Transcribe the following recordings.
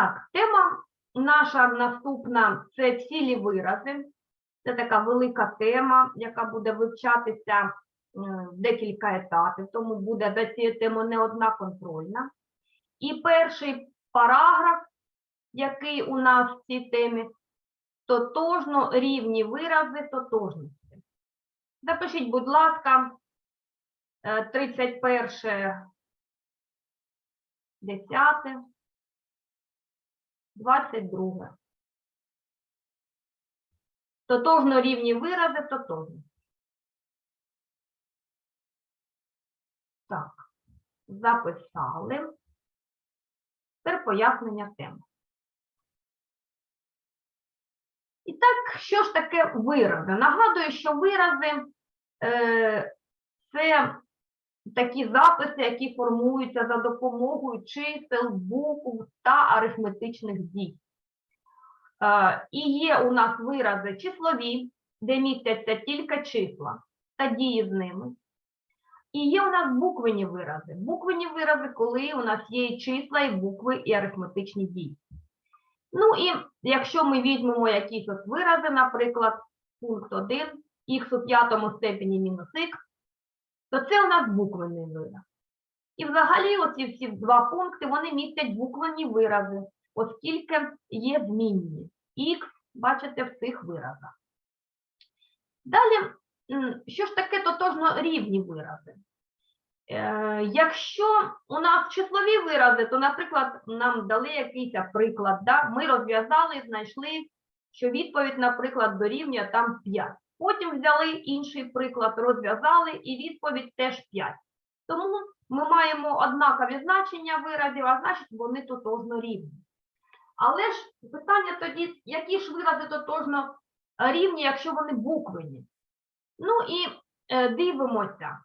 Так, тема наша наступна це цілі вирази. Це така велика тема, яка буде вивчатися е, в декілька етапів, тому буде до цієї теми не одна контрольна. І перший параграф, який у нас в цій темі, тотожно рівні вирази тотожності. Запишіть, будь ласка, е, 31 10 22. Тотожно рівні вирази тотожні. Так, записали. Тепер пояснення теми. І так, що ж таке вирази? Нагадую, що вирази е, це такі записи, які формуються за допомогою чисел, букв та арифметичних дій. Е, І є у нас вирази числові, де містяться тільки числа та дії з ними. І є у нас буквені вирази. Буквені вирази, коли у нас є і числа, і букви, і арифметичні дії. Ну і якщо ми візьмемо якісь вирази, наприклад, пункт 1, х у п'ятому степені мінус х, то це у нас буквений вираз. І взагалі оці всі два пункти, вони містять буквені вирази, оскільки є змінні. Х, бачите, в цих виразах. Далі, що ж таке тотожно рівні вирази? Е, Якщо у нас числові вирази, то, наприклад, нам дали якийсь приклад, да? ми розв'язали і знайшли, що відповідь, наприклад, дорівнює там 5. Потім взяли інший приклад, розв'язали, і відповідь теж 5. Тому ми маємо однакові значення виразів, а значить вони тотожно рівні. Але ж питання тоді, які ж вирази тотожно рівні, якщо вони буквені? Ну і е, дивимося.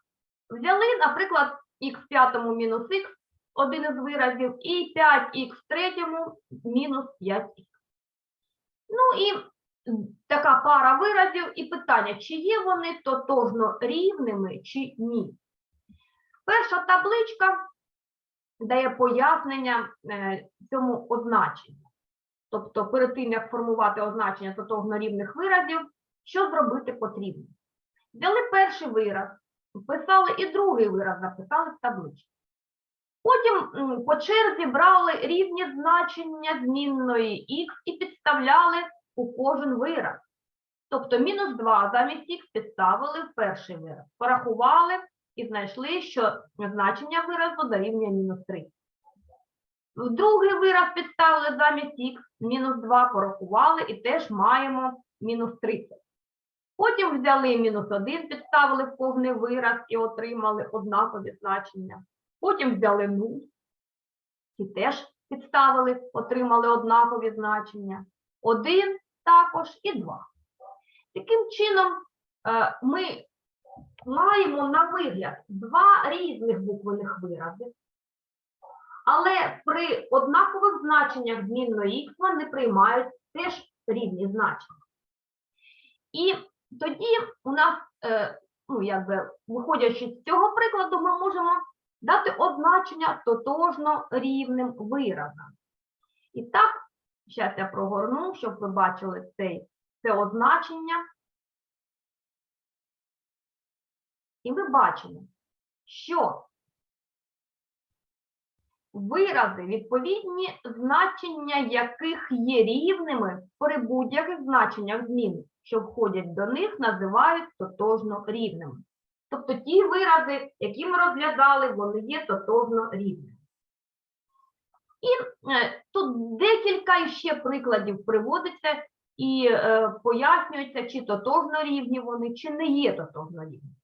Взяли, наприклад, х в п'ятому мінус х, один із виразів, і 5х в третьому мінус 5х. Ну і така пара виразів і питання, чи є вони тотожно рівними, чи ні. Перша табличка дає пояснення е, цьому означенню. Тобто, перед тим, як формувати означення тотожно рівних виразів, що зробити потрібно? Взяли перший вираз, писали і другий вираз, записали в табличку. Потім по черзі брали різні значення змінної х і підставляли у кожен вираз. Тобто мінус 2 замість х підставили в перший вираз, порахували і знайшли, що значення виразу дорівнює мінус 3. В другий вираз підставили замість х, мінус 2 порахували і теж маємо мінус 30. Потім взяли мінус 1, підставили в кожний вираз і отримали однакові значення. Потім взяли 0 і теж підставили, отримали однакові значення. 1 також і 2. Таким чином, е, ми маємо на вигляд два різних буквених вирази, але при однакових значеннях змінної х вони приймають теж різні значення. І тоді у нас, е, ну, якби, виходячи з цього прикладу, ми можемо дати означення тотожно рівним виразам. І так, зараз я прогорну, щоб ви бачили цей, це означення. І ми бачимо, що вирази, відповідні значення яких є рівними при будь-яких значеннях зміни, що входять до них, називають тотожно рівними. Тобто ті вирази, які ми розв'язали, вони є тотожно рівними. І е, тут декілька ще прикладів приводиться і е, пояснюється, чи тотожно рівні вони, чи не є тотожно рівні.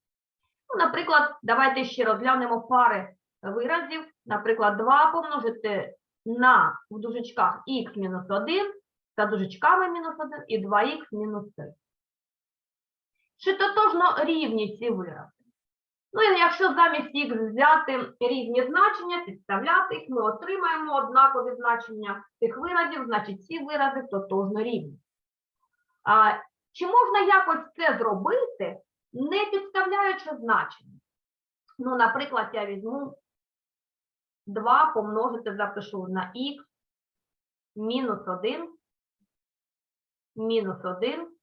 Ну, наприклад, давайте ще розглянемо пари виразів. Наприклад, 2 помножити на в дужечках х мінус 1 та дужечками мінус 1 і 2х мінус 3. Чи тотожно рівні ці вирази? Ну, і якщо замість їх взяти різні значення, підставляти їх, ми отримаємо однакові значення цих виразів, значить ці вирази тотожно рівні. А, чи можна якось це зробити, не підставляючи значення? Ну, наприклад, я візьму 2 помножити, запишу на х мінус 1, мінус 1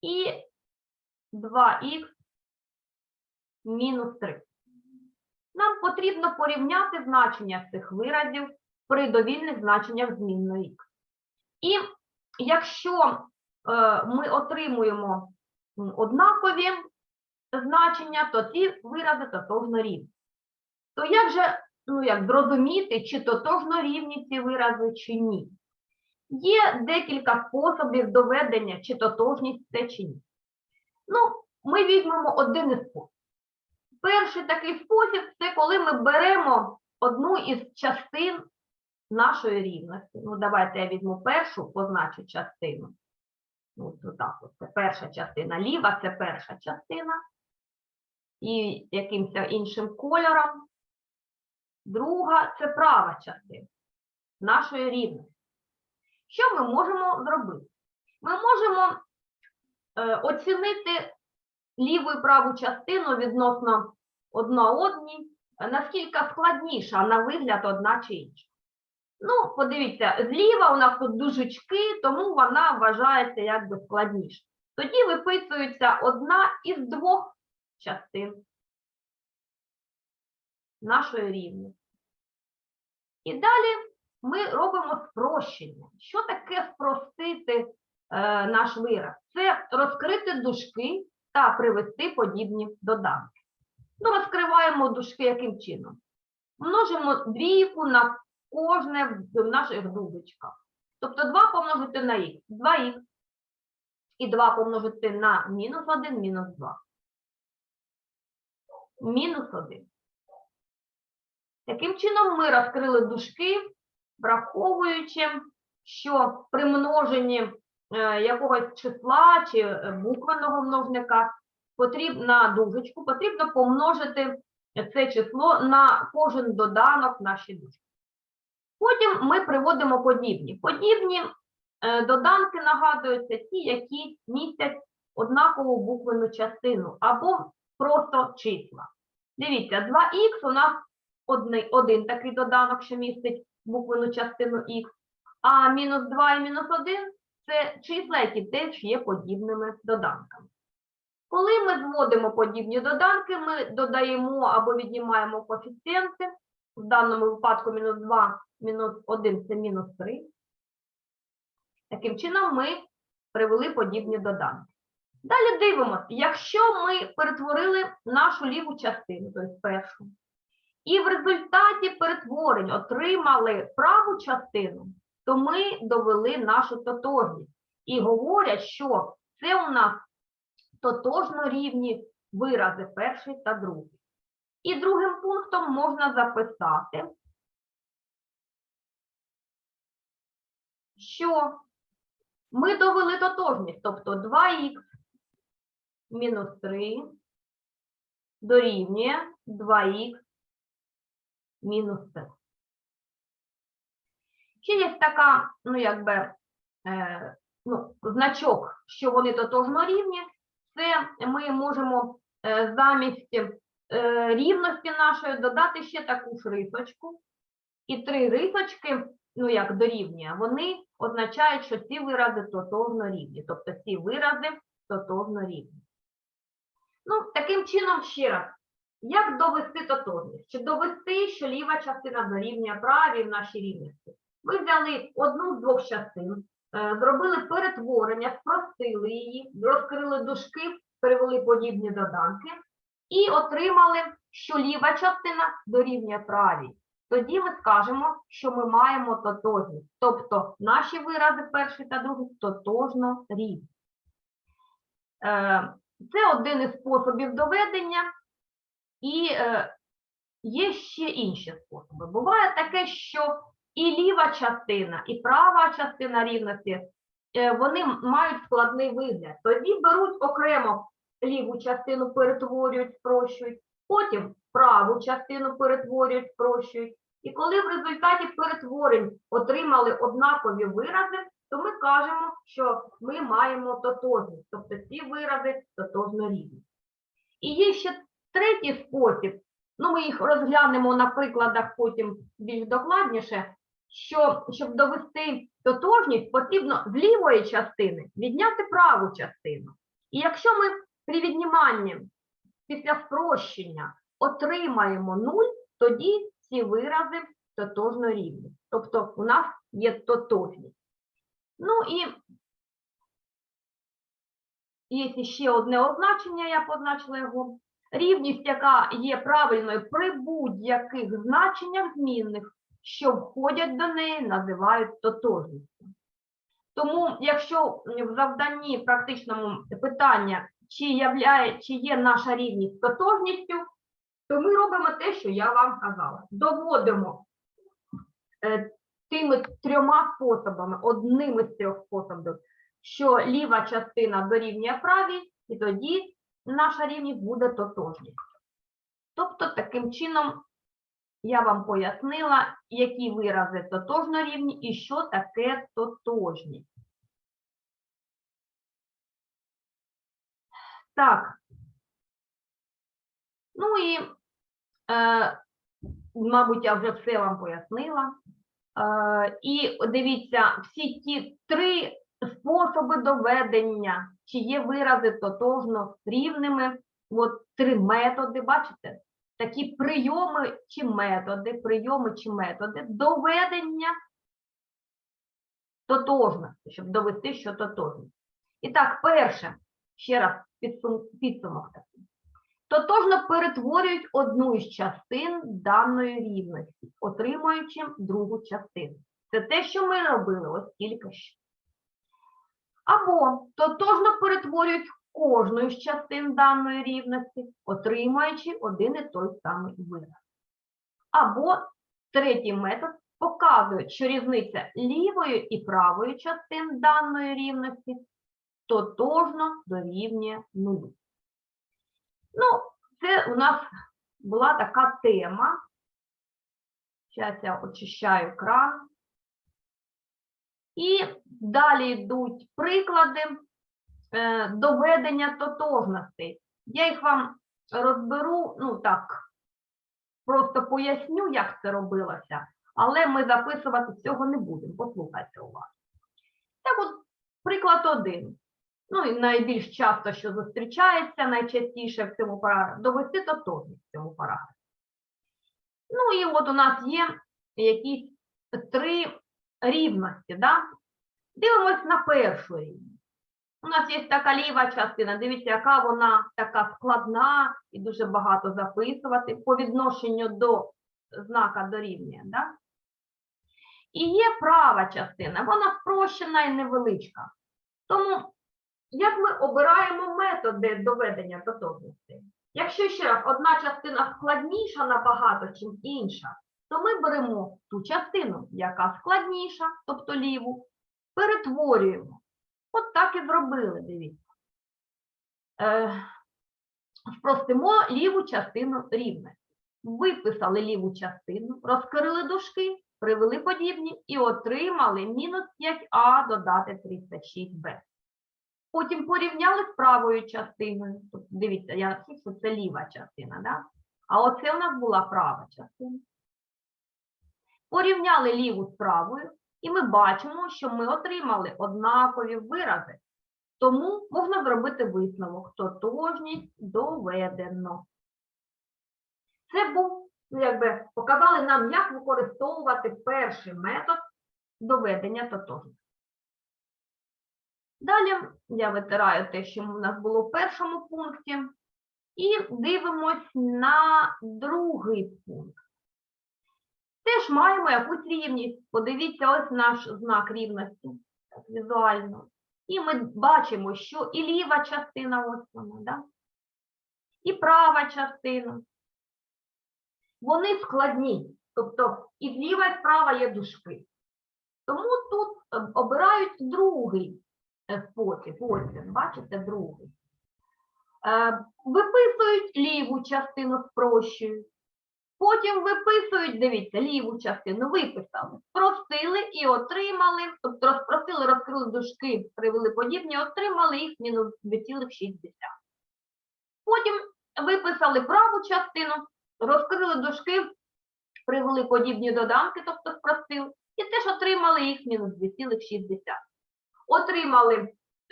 і 2х мінус 3. Нам потрібно порівняти значення цих виразів при довільних значеннях змінної х. І якщо е, ми отримуємо однакові значення, то ці вирази тотожно рівні. То як же ну, як зрозуміти, чи тотожно рівні ці вирази, чи ні? Є декілька способів доведення, чи тотожність це чи ні. Ну, ми візьмемо один із способів. Перший такий спосіб це коли ми беремо одну із частин нашої рівності. Ну, давайте я візьму першу, позначу частину. Ну, так, от це перша частина. Ліва це перша частина. І якимось іншим кольором. Друга це права частина нашої рівності. Що ми можемо зробити? Ми можемо е, оцінити ліву і праву частину відносно одна одній, е, наскільки складніша на вигляд одна чи інша. Ну, подивіться, зліва у нас тут дужечки, тому вона вважається якби складніша. Тоді виписується одна із двох частин нашої рівності. І далі ми робимо спрощення. Що таке спростити е, наш вираз? Це розкрити дужки та привести подібні доданки. Ну, розкриваємо дужки яким чином? Множимо двійку на кожне в наших дужечках. Тобто 2 помножити на х, 2х. І 2 помножити на мінус 1, мінус 2. Мінус 1. Таким чином ми розкрили дужки, враховуючи, що при множенні якогось числа чи е, буквеного множника потрібно на дужечку, потрібно помножити це число на кожен доданок нашій дужки. Потім ми приводимо подібні. Подібні е, доданки нагадуються ті, які містять однакову буквену частину або просто числа. Дивіться, 2х у нас одни- один такий доданок, що містить буквену частину х, а мінус 2 і мінус 1 це числа, які теж є подібними доданками. Коли ми зводимо подібні доданки, ми додаємо або віднімаємо коефіцієнти. В даному випадку мінус 2, мінус 1 це мінус 3. Таким чином ми привели подібні доданки. Далі дивимося, якщо ми перетворили нашу ліву частину, тобто першу, і в результаті перетворень отримали праву частину, то ми довели нашу тотожність. І говорять, що це у нас тотожно рівні вирази перший та другий. І другим пунктом можна записати, що ми довели тотожність, тобто 2х мінус 3 дорівнює 2х мінус 3. Ще є така, ну, якби, е, ну, значок, що вони тотожно рівні, це ми можемо е, замість е, рівності нашої додати ще таку ж рисочку. І три рисочки, ну як дорівнює, вони означають, що ці вирази тотожно рівні. Тобто ці вирази тотожно рівні. Ну, таким чином, ще раз, як довести тотожність? Чи довести, що ліва частина дорівнює правій в нашій рівності? Ми взяли одну з двох частин, е, зробили перетворення, спростили її, розкрили дужки, перевели подібні доданки і отримали, що ліва частина дорівнює правій. Тоді ми скажемо, що ми маємо тотожність. Тобто наші вирази перший та другий тотожно рівні. Е, Це один із способів доведення. І е, є ще інші способи. Буває таке, що і ліва частина, і права частина рівності, е, вони мають складний вигляд. Тоді беруть окремо ліву частину, перетворюють, спрощують, потім праву частину перетворюють, спрощують. І коли в результаті перетворень отримали однакові вирази, то ми кажемо, що ми маємо тотожність, тобто ці вирази тотожно рівні. І є ще третій спосіб, ну ми їх розглянемо на прикладах потім більш докладніше, що щоб довести тотожність, потрібно з лівої частини відняти праву частину. І якщо ми при відніманні після спрощення отримаємо 0, тоді ці вирази тотожно рівні. Тобто у нас є тотожність. Ну і є ще одне означення, я позначила його. Рівність, яка є правильною при будь-яких значеннях змінних, що входять до неї, називають тотожністю. Тому, якщо в завданні практичному питання, чи, являє, чи є наша рівність тотожністю, то ми робимо те, що я вам казала. Доводимо е, тими трьома способами, одним із трьох способів, що ліва частина дорівнює правій, і тоді наша рівність буде тотожністю. Тобто, таким чином, я вам пояснила, які вирази тотожно рівні і що таке тотожність. Так. Ну і, е, мабуть, я вже все вам пояснила. Е, і дивіться, всі ті три способи доведення, чи є вирази тотожно рівними, от три методи, бачите? Такі прийоми чи методи, прийоми чи методи доведення тотожності, щоб довести, що тотожно. І так, перше, ще раз підсум- підсумок такий. Тотожно перетворюють одну із частин даної рівності, отримуючи другу частину. Це те, що ми робили ось тільки що. Або тотожно перетворюють кожну із частин даної рівності, отримуючи один і той самий вираз. Або третій метод показує, що різниця лівої і правої частин даної рівності тотожно дорівнює нулю. Ну, це у нас була така тема. Зараз я очищаю екран. І далі йдуть приклади доведення тотожностей. Я їх вам розберу, ну так, просто поясню, як це робилося, але ми записувати цього не будемо. Послухайте уважно. Так от, приклад один. Ну і найбільш часто, що зустрічається, найчастіше в цьому параграфі, довести тотожність в цьому параграфі. Ну і от у нас є якісь три рівності. Да? Дивимось на першу рівність. У нас є така ліва частина, дивіться, яка вона така складна і дуже багато записувати по відношенню до знака дорівнює. Да? І є права частина, вона спрощена і невеличка. Тому як ми обираємо методи доведення тотожності? Якщо ще раз одна частина складніша набагато, ніж інша, то ми беремо ту частину, яка складніша, тобто ліву, перетворюємо. От так і зробили, дивіться. Е, спростимо ліву частину рівності. Виписали ліву частину, розкрили дужки, привели подібні і отримали мінус 5а додати 36b. Потім порівняли з правою частиною. Тобто, дивіться, я що це ліва частина, да? а оце у нас була права частина. Порівняли ліву з правою, і ми бачимо, що ми отримали однакові вирази. Тому можна зробити висновок. Тотожність доведено. Це був, ну, якби, показали нам, як використовувати перший метод доведення тотожності. Далі я витираю те, що в нас було в першому пункті, і дивимось на другий пункт. Теж маємо якусь рівність. Подивіться, ось наш знак рівності візуально. І ми бачимо, що і ліва частина, ось вона, да? і права частина. Вони складні. Тобто і зліва, і справа є дужки. Тому тут е, обирають другий е, спосіб. Ось він, бачите, другий. Е, Виписують ліву частину, спрощують. Потім виписують, дивіться, ліву частину виписали, спростили і отримали, тобто розпростили, розкрили дужки, привели подібні, отримали їх мінус 2,6. Потім виписали праву частину, розкрили дужки, привели подібні доданки, тобто спростили, І теж отримали їх мінус 2,6. Отримали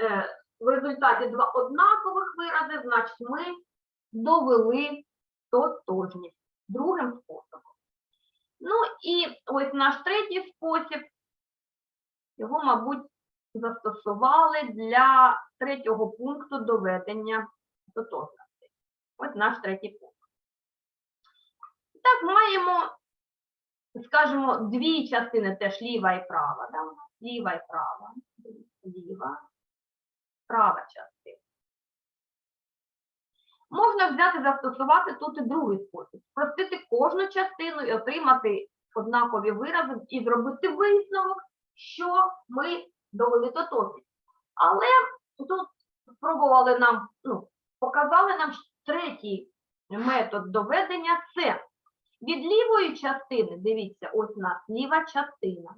е, в результаті два однакових вирази, значить ми довели тотожність другим способом. Ну і ось наш третій спосіб, його, мабуть, застосували для третього пункту доведення тотожності. Ось наш третій пункт. Так, маємо, скажімо, дві частини теж ліва і права. Да? Ліва і права. Ліва, права частина. Можна взяти, застосувати тут і другий спосіб. Спростити кожну частину і отримати однакові вирази і зробити висновок, що ми довели до тотожність. Але тут спробували нам, ну, показали нам третій метод доведення це від лівої частини, дивіться, ось у нас ліва частина.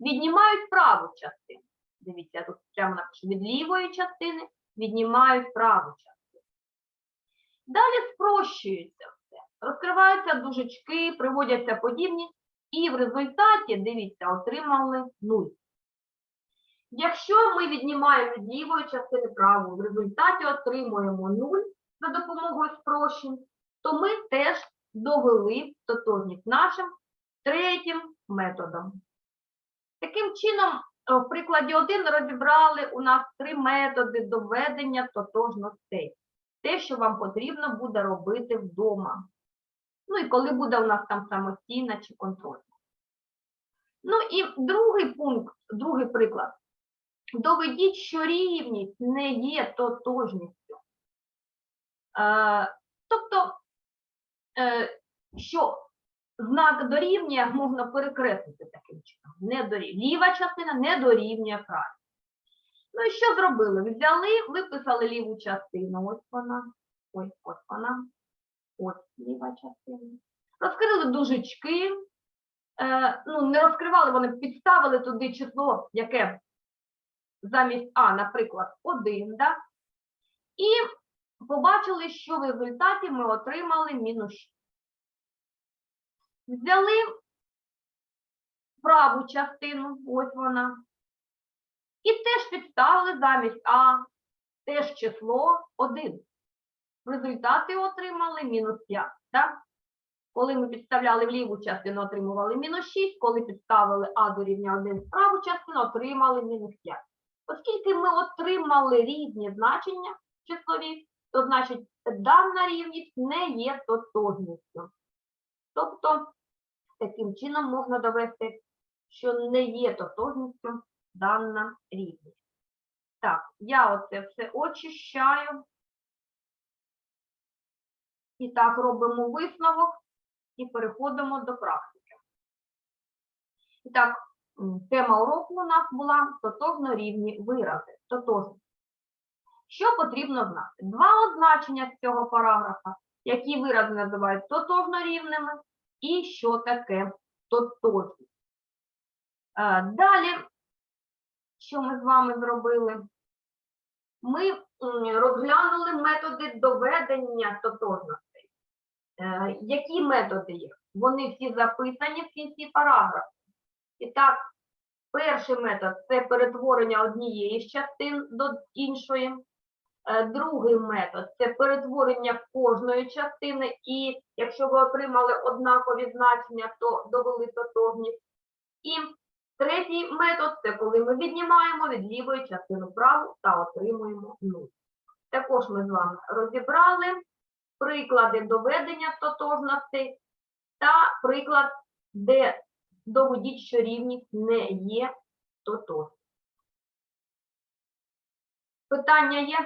Віднімають праву частину. Дивіться, я тут прямо напишу від лівої частини віднімають праву частину. Далі спрощується все. Розкриваються дужечки, приводяться подібні, і в результаті, дивіться, отримали 0. Якщо ми віднімаємо від лівої частини праву, в результаті отримуємо 0 за допомогою спрощень, то ми теж довели тотожність нашим третім методом. Таким чином, в прикладі 1 розібрали у нас три методи доведення тотожностей. Те, що вам потрібно буде робити вдома. Ну і коли буде у нас там самостійна чи контрольна. Ну і другий пункт, другий приклад. Доведіть, що рівність не є тотожністю. Е, тобто, е, що знак дорівнює можна перекреслити таким чином. Не дорівнює. Ліва частина не дорівнює правій. Ну і що зробили? Взяли, виписали ліву частину. Ось вона. Ось ось вона. Ось ліва частина. Розкрили дужечки. Е, ну, не розкривали, вони підставили туди число, яке замість А, наприклад, 1, да? і побачили, що в результаті ми отримали мінус 6. Взяли праву частину, ось вона, і теж підставили замість А, теж число 1. В результаті отримали мінус 5. Так? Коли ми підставляли в ліву частину, отримували мінус 6, коли підставили А до рівня 1 в праву частину, отримали мінус 5. Оскільки ми отримали різні значення числові, то значить дана рівність не є тотожністю. Тобто, таким чином можна довести, що не є тотожністю дана рівність. Так, я оце все очищаю. І так, робимо висновок і переходимо до практики. І так, тема уроку у нас була тотожно рівні вирази. Тотожні. Що потрібно знати? Два означення з цього параграфа, які вирази називають тотожно рівними, і що таке тотожність. Далі, що ми з вами зробили? Ми розглянули методи доведення тотожностей. Е, Які методи є? Вони всі записані в кінці параграфу. І так, перший метод це перетворення однієї з частин до іншої. Е, Другий метод це перетворення кожної частини, і якщо ви отримали однакові значення, то довели тотожність. І третій метод це коли ми віднімаємо від лівої частини праву та отримуємо 0. Також ми з вами розібрали приклади доведення тотожностей та приклад, де доведіть, що рівність не є тотожністю. Питання є?